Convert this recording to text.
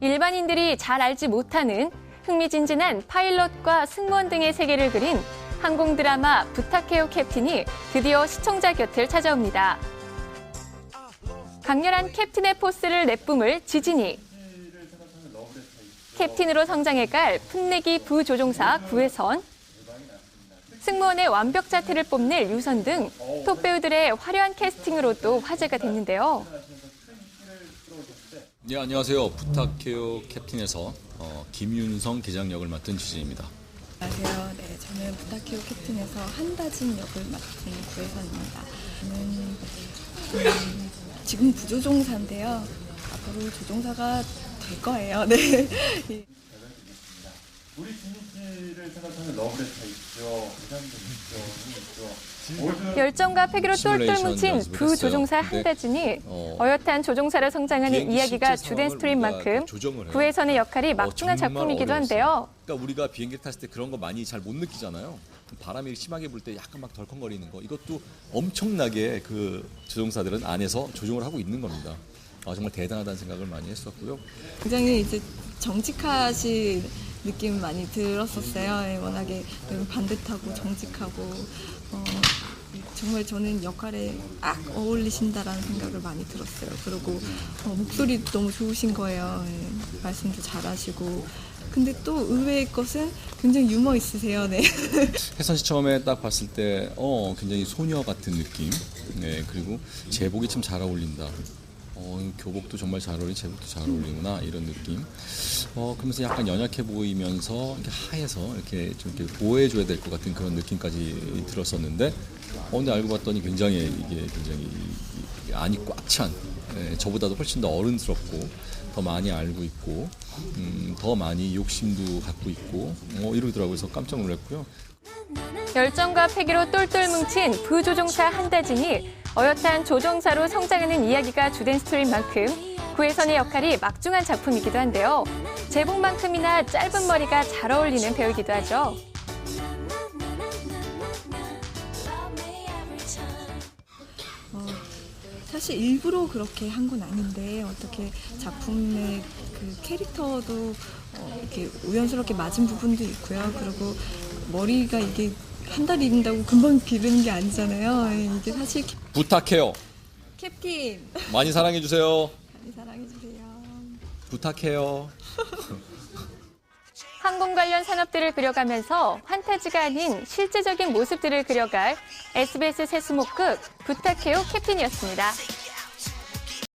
일반인들이 잘 알지 못하는 흥미진진한 파일럿과 승무원 등의 세계를 그린 항공 드라마 부탁해요 캡틴이 드디어 시청자 곁을 찾아옵니다. 강렬한 캡틴의 포스를 내뿜을 지진이 캡틴으로 성장해갈 풋내기 부조종사 구혜선 승무원의 완벽 자태를 뽐낼 유선 등 톱 배우들의 화려한 캐스팅으로도 화제가 됐는데요. 네, 안녕하세요. 부탁해요 캡틴에서 어, 김윤성 기장 역을 맡은 주진입니다. 안녕하세요. 네, 저는 부탁해요 캡틴에서 한다진 역을 맡은 구혜선입니다. 저는 음, 지금 부조종사인데요. 앞으로 조종사가 될 거예요. 네. 예. 우리 진희 씨를 생각하는 러브레터 있죠. 이상도 있죠. 있죠. 열정과 패기로 똘똘 시뮬레이션 뭉친 연습을 부조종사 했어요. 근데, 한다진이 어, 어엿한 조종사로 성장하는 비행기 이야기가 실제 주된 상황을 스토리인 우리가 만큼 그 조정을 해요. 구혜선의 역할이 막중한 어, 정말 작품이기도 어려웠어요. 한데요. 그러니까 우리가 비행기를 탔을 때 그런 거 많이 잘 못 느끼잖아요. 바람이 심하게 불 때 약간 막 덜컹거리는 거 이것도 엄청나게 그 조종사들은 안에서 조종을 하고 있는 겁니다. 아, 정말 대단하다는 생각을 많이 했었고요. 굉장히 이제 정직하신 느낌 많이 들었었어요. 예, 워낙에 반듯하고 정직하고 어, 정말 저는 역할에 악 어울리신다라는 생각을 많이 들었어요. 그리고 어, 목소리도 너무 좋으신 거예요. 예, 말씀도 잘하시고. 근데 또 의외의 것은 굉장히 유머 있으세요. 네. 혜선 씨 처음에 딱 봤을 때, 어, 굉장히 소녀 같은 느낌. 네, 그리고 제복이 참 잘 어울린다. 어, 교복도 정말 잘 어울리, 제복도 잘 어울리구나, 이런 느낌. 어, 그러면서 약간 연약해 보이면서, 이렇게 하얘서, 이렇게 좀 이렇게 보호해줘야 될 것 같은 그런 느낌까지 들었었는데, 어, 근데 알고 봤더니 굉장히, 이게 굉장히, 안이 꽉 찬, 예, 저보다도 훨씬 더 어른스럽고, 더 많이 알고 있고, 음, 더 많이 욕심도 갖고 있고, 어, 이러더라고요. 그래서 깜짝 놀랐고요. 열정과 패기로 똘똘 뭉친 부조종사 한다진이 어엿한 조종사로 성장하는 이야기가 주된 스토리인 만큼 구혜선의 역할이 막중한 작품이기도 한데요. 제복만큼이나 짧은 머리가 잘 어울리는 배우이기도 하죠. 사실 일부러 그렇게 한 건 아닌데 어떻게 작품의 그 캐릭터도 어, 이렇게 우연스럽게 맞은 부분도 있고요. 그리고 머리가 이게 한 달 입는다고 금방 기르는 게 아니잖아요. 예, 이게 사실 캡- 부탁해요. 캡틴 많이 사랑해 주세요. 많이 사랑해 주세요. 부탁해요. 항공 관련 산업들을 그려가면서 환타지가 아닌 실제적인 모습들을 그려갈 SBS 세수목극 부탁해요 캡틴이었습니다.